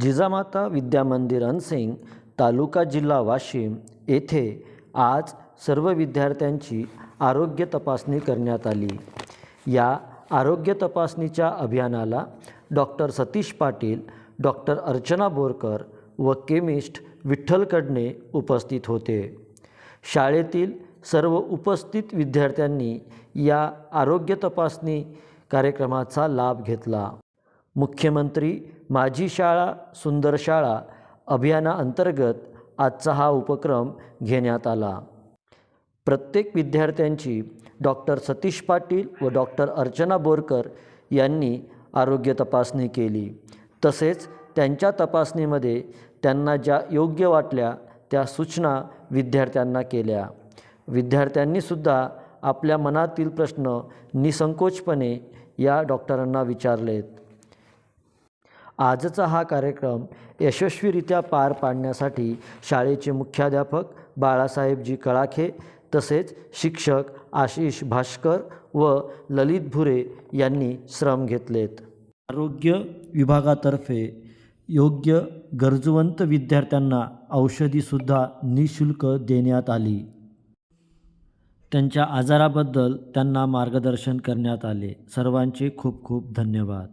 जिजामाता विद्यामंदिर unseen तालुका जिल्हा वाशिम येथे आज सर्व विद्यार्थ्यांची आरोग्य तपासणी करण्यात आली. या आरोग्य तपासणीच्या अभियानाला डॉक्टर सतीश पाटील डॉक्टर अर्चना बोरकर व केमिस्ट विठ्ठल कडणे उपस्थित होते. शाळेतील सर्व उपस्थित विद्यार्थ्यांनी या आरोग्य तपासणी कार्यक्रमाचा लाभ घेतला. मुख्यमंत्री माझी शाळा सुंदर शाळा अभियानाअंतर्गत आजचा हा उपक्रम घेण्यात आला. प्रत्येक विद्यार्थ्यांची डॉक्टर सतीश पाटील व डॉक्टर अर्चना बोरकर यांनी आरोग्य तपासणी केली. तसेच त्यांच्या तपासणीमध्ये त्यांना ज्या योग्य वाटल्या त्या सूचना विद्यार्थ्यांना केल्या. विद्यार्थ्यांनीसुद्धा आपल्या मनातील प्रश्न निसंकोचपणे या डॉक्टरांना विचारलेत. आजचा हा कार्यक्रम यशस्वीरित्या पार पाडण्यासाठी शाळेचे मुख्याध्यापक बाळासाहेबजी कळाखे तसेच शिक्षक आशिष भास्कर व ललित भुरे यांनी श्रम घेतलेत. आरोग्य विभागातर्फे योग्य गरजवंत विद्यार्थ्यांना औषधीसुद्धा निशुल्क देण्यात आली. त्यांच्या आजाराबद्दल त्यांना मार्गदर्शन करण्यात आले. सर्वांचे खूप खूप धन्यवाद.